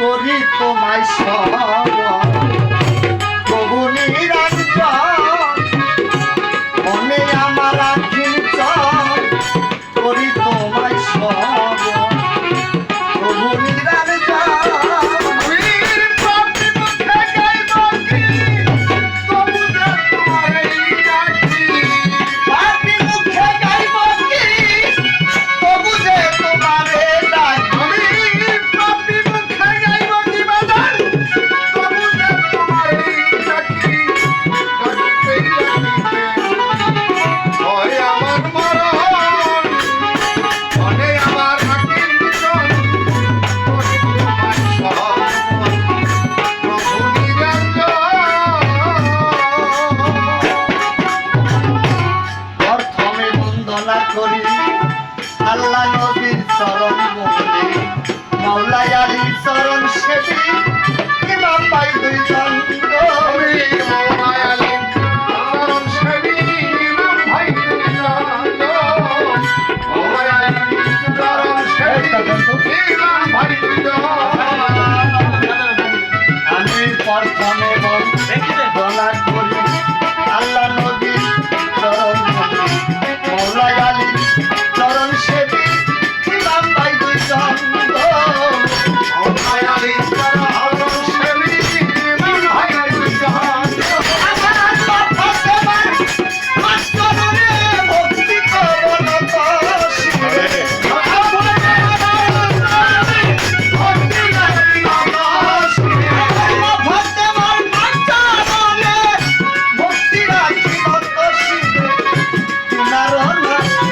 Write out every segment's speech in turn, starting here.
করি তোমায় সব। করি। আল্লাহ নবীর চরণ মনে। মাওলাই আলীর চরণ সেবি ইমাম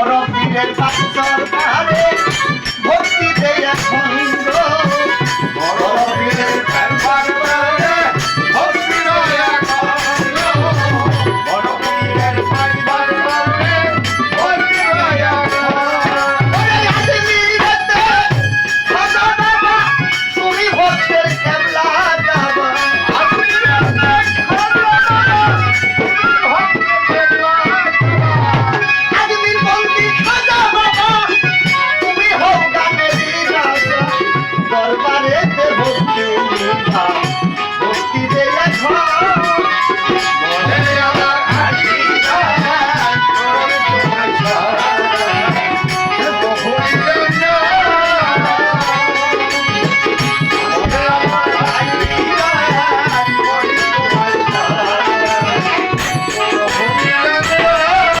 বড় পীরের পাথর পাহাড়ে।